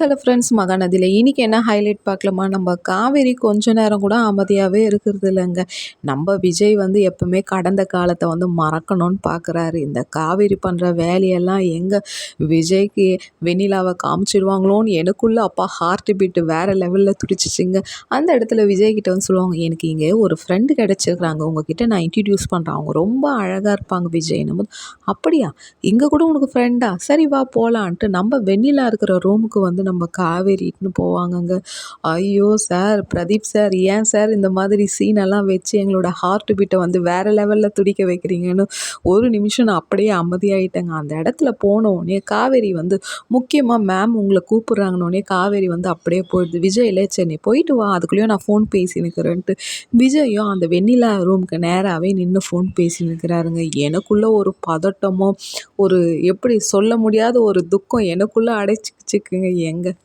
Hello friends மகாநதியில் இன்றைக்கி என்ன highlight பார்க்கலாமா? நம்ம காவேரி கொஞ்ச நேரம் கூட அமைதியாகவே இருக்கிறது இல்லைங்க. நம்ம விஜய் வந்து எப்பவுமே கடந்த காலத்தை வந்து மறக்கணும்னு பார்க்குறாரு. இந்த காவேரி பண்ணுற வேலையெல்லாம் எங்கே விஜய்க்கு வெண்ணிலாவை காமிச்சிடுவாங்களோன்னு எனக்குள்ளே அப்பா ஹார்ட் பீட்டு வேறு லெவலில் துடிச்சிச்சிங்க. அந்த இடத்துல விஜய் கிட்ட வந்து சொல்லுவாங்க எனக்கு இங்கே ஒரு ஃப்ரெண்டு கிடச்சிருக்கிறாங்க. உங்ககிட்ட நான் இன்ட்ரடியூஸ் பண்ணுறேன் அவங்க ரொம்ப அழகாக இருப்பாங்க விஜய். நம்ம அப்படியா? இங்கே கூட உனக்கு ஃப்ரெண்டா சரி வா போகலான்ட்டு நம்ம வெண்ணிலா இருக்கிற ரூமுக்கு வந்து நம்ம காவேரி இட்டுன்னு போவாங்கங்க. ஐயோ சார் பிரதீப் சார் ஏன் சார் இந்த மாதிரி சீனெல்லாம் வச்சு எங்களோட ஹார்ட் பீட்டை வந்து வேறு லெவலில் துடிக்க வைக்கிறீங்கன்னு ஒரு நிமிஷம் நான் அப்படியே அமைதியாயிட்டேங்க. அந்த இடத்துல போனோடனே காவேரி வந்து முக்கியமாக மேம் உங்களை கூப்பிட்றாங்கன்னொடனே காவேரி வந்து அப்படியே போயிடுது. விஜயில் சரி போயிட்டு வா அதுக்குள்ளேயும் நான் ஃபோன் பேசினுக்கிறேன்ட்டு விஜயும் அந்த வெண்ணிலா ரூமுக்கு நேராகவே நின்று ஃபோன் பேசினுக்கிறாருங்க எனக்குள்ளே ஒரு பதட்டமோ ஒரு எப்படி சொல்ல முடியாத ஒரு துக்கம் எனக்குள்ளே அடைச்சிக்கிச்சுக்குங்க. எங் Gang